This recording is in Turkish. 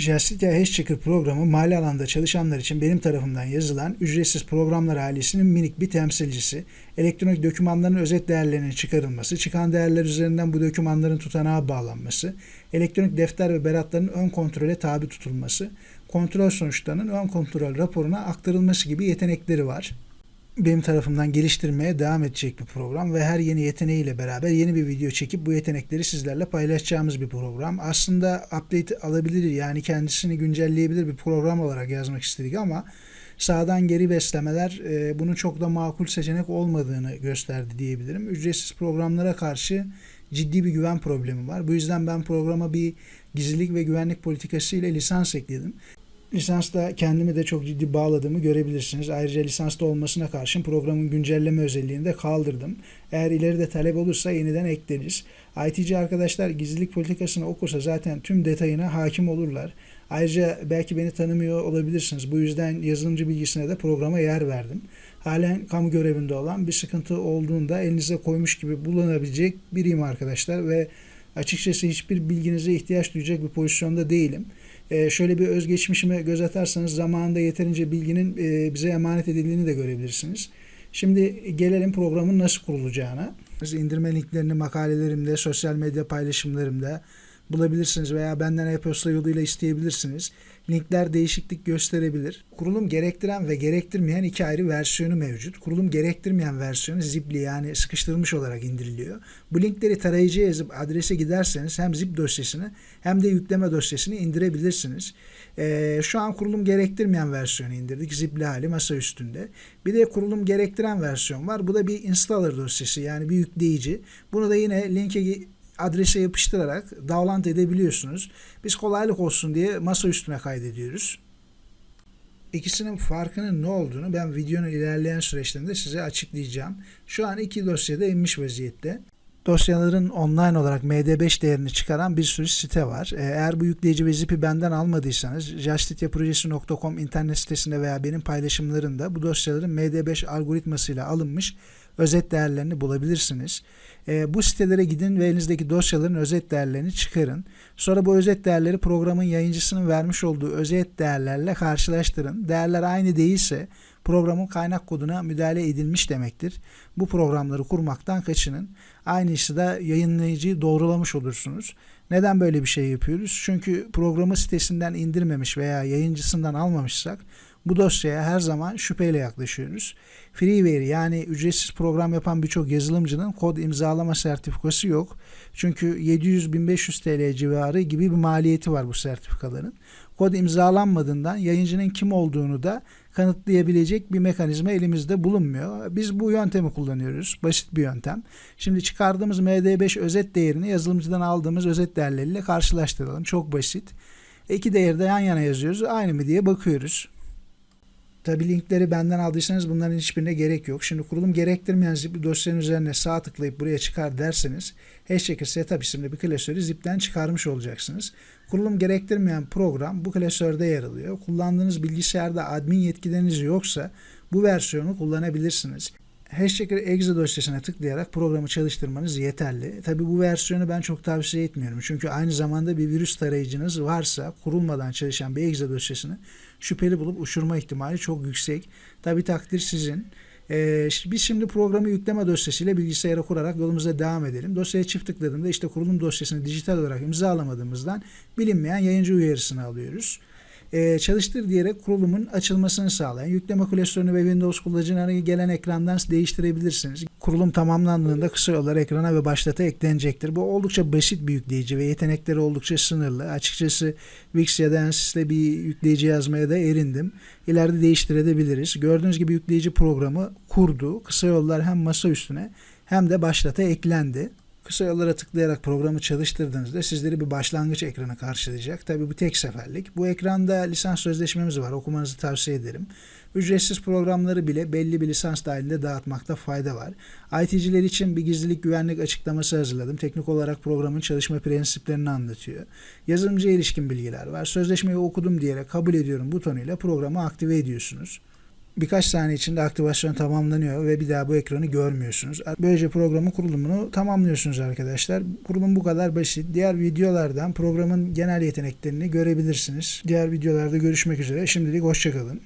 Justitia Hashchecker programı mali alanda çalışanlar için benim tarafımdan yazılan ücretsiz programlar ailesinin minik bir temsilcisi. Elektronik dokümanların özet değerlerinin çıkarılması, çıkan değerler üzerinden bu dokümanların tutanağa bağlanması, elektronik defter ve beratların ön kontrole tabi tutulması, kontrol sonuçlarının ön kontrol raporuna aktarılması gibi yetenekleri var benim tarafımdan geliştirmeye devam edecek bir program ve her yeni yeteneğiyle beraber yeni bir video çekip bu yetenekleri sizlerle paylaşacağımız bir program. Aslında update alabilir yani kendisini güncelleyebilir bir program olarak yazmak istedik ama sağdan geri beslemeler e, bunun çok da makul seçenek olmadığını gösterdi diyebilirim. Ücretsiz programlara karşı ciddi bir güven problemi var. Bu yüzden ben programa bir gizlilik ve güvenlik politikası ile lisans ekledim. Lisansta kendimi de çok ciddi bağladığımı görebilirsiniz. Ayrıca lisansta olmasına karşın programın güncelleme özelliğini de kaldırdım. Eğer ileride talep olursa yeniden ekleriz. ITC arkadaşlar gizlilik politikasını okursa zaten tüm detayına hakim olurlar. Ayrıca belki beni tanımıyor olabilirsiniz. Bu yüzden yazılımcı bilgisine de programa yer verdim. Halen kamu görevinde olan bir sıkıntı olduğunda elinize koymuş gibi bulunabilecek biriyim arkadaşlar ve açıkçası hiçbir bilginize ihtiyaç duyacak bir pozisyonda değilim. Ee, şöyle bir özgeçmişime göz atarsanız zamanında yeterince bilginin e, bize emanet edildiğini de görebilirsiniz. Şimdi gelelim programın nasıl kurulacağına. İndirme linklerini makalelerimde, sosyal medya paylaşımlarımda bulabilirsiniz veya benden e-posta yoluyla isteyebilirsiniz. Linkler değişiklik gösterebilir. Kurulum gerektiren ve gerektirmeyen iki ayrı versiyonu mevcut. Kurulum gerektirmeyen versiyonu zipli yani sıkıştırılmış olarak indiriliyor. Bu linkleri tarayıcıya yazıp adrese giderseniz hem zip dosyasını hem de yükleme dosyasını indirebilirsiniz. Ee, şu an kurulum gerektirmeyen versiyonu indirdik. Zipli hali masa üstünde. Bir de kurulum gerektiren versiyon var. Bu da bir installer dosyası yani bir yükleyici. Bunu da yine linke adrese yapıştırarak download edebiliyorsunuz. Biz kolaylık olsun diye masa üstüne kaydediyoruz. İkisinin farkının ne olduğunu ben videonun ilerleyen süreçlerinde size açıklayacağım. Şu an iki dosyada inmiş vaziyette. Dosyaların online olarak MD5 değerini çıkaran bir sürü site var. Ee, Eğer bu yükleyici ve zip'i benden almadıysanız justitiaprojesi.com internet sitesinde veya benim paylaşımlarımda bu dosyaların MD5 algoritmasıyla alınmış özet değerlerini bulabilirsiniz. E, bu sitelere gidin ve elinizdeki dosyaların özet değerlerini çıkarın. Sonra bu özet değerleri programın yayıncısının vermiş olduğu özet değerlerle karşılaştırın. Değerler aynı değilse programın kaynak koduna müdahale edilmiş demektir. Bu programları kurmaktan kaçının. Aynısı da yayınlayıcıyı doğrulamış olursunuz. Neden böyle bir şey yapıyoruz? Çünkü programı sitesinden indirmemiş veya yayıncısından almamışsak bu dosyaya her zaman şüpheyle yaklaşıyoruz. Freeware yani ücretsiz program yapan birçok yazılımcının kod imzalama sertifikası yok. Çünkü 700-1500 TL civarı gibi bir maliyeti var bu sertifikaların. Kod imzalanmadığından yayıncının kim olduğunu da kanıtlayabilecek bir mekanizma elimizde bulunmuyor. Biz bu yöntemi kullanıyoruz. Basit bir yöntem. Şimdi çıkardığımız MD5 özet değerini yazılımcıdan aldığımız özet değerleriyle karşılaştıralım. Çok basit. İki değeri de yan yana yazıyoruz. Aynı mı diye bakıyoruz. Tabi linkleri benden aldıysanız bunların hiçbirine gerek yok. Şimdi kurulum gerektirmeyen zip dosyanın üzerine sağ tıklayıp buraya çıkar derseniz Hashchecker Setup isimli bir klasörü zipten çıkarmış olacaksınız. Kurulum gerektirmeyen program bu klasörde yer alıyor. Kullandığınız bilgisayarda admin yetkileriniz yoksa bu versiyonu kullanabilirsiniz. Hashchecker exe dosyasına tıklayarak programı çalıştırmanız yeterli. Tabi bu versiyonu ben çok tavsiye etmiyorum. Çünkü aynı zamanda bir virüs tarayıcınız varsa kurulmadan çalışan bir exe dosyasını şüpheli bulup uçurma ihtimali çok yüksek. Tabi takdir sizin. Ee, biz şimdi programı yükleme dosyasıyla bilgisayara kurarak yolumuza devam edelim. Dosyaya çift tıkladığımda işte kurulum dosyasını dijital olarak imzalamadığımızdan bilinmeyen yayıncı uyarısını alıyoruz e, çalıştır diyerek kurulumun açılmasını sağlayan yükleme klasörünü ve Windows kullanıcılarına gelen ekrandan değiştirebilirsiniz. Kurulum tamamlandığında kısa yollar ekrana ve başlata eklenecektir. Bu oldukça basit bir yükleyici ve yetenekleri oldukça sınırlı. Açıkçası Wix ya da Ansys'le bir yükleyici yazmaya da erindim. İleride değiştirebiliriz. Gördüğünüz gibi yükleyici programı kurdu. Kısa yollar hem masa üstüne hem de başlata eklendi. Kısa yollara tıklayarak programı çalıştırdığınızda sizleri bir başlangıç ekranı karşılayacak. Tabi bu tek seferlik. Bu ekranda lisans sözleşmemiz var. Okumanızı tavsiye ederim. Ücretsiz programları bile belli bir lisans dahilinde dağıtmakta fayda var. IT'ciler için bir gizlilik güvenlik açıklaması hazırladım. Teknik olarak programın çalışma prensiplerini anlatıyor. Yazılımcıya ilişkin bilgiler var. Sözleşmeyi okudum diyerek kabul ediyorum butonuyla programı aktive ediyorsunuz. Birkaç saniye içinde aktivasyon tamamlanıyor ve bir daha bu ekranı görmüyorsunuz. Böylece programın kurulumunu tamamlıyorsunuz arkadaşlar. Kurulum bu kadar basit. Diğer videolardan programın genel yeteneklerini görebilirsiniz. Diğer videolarda görüşmek üzere. Şimdilik hoşçakalın.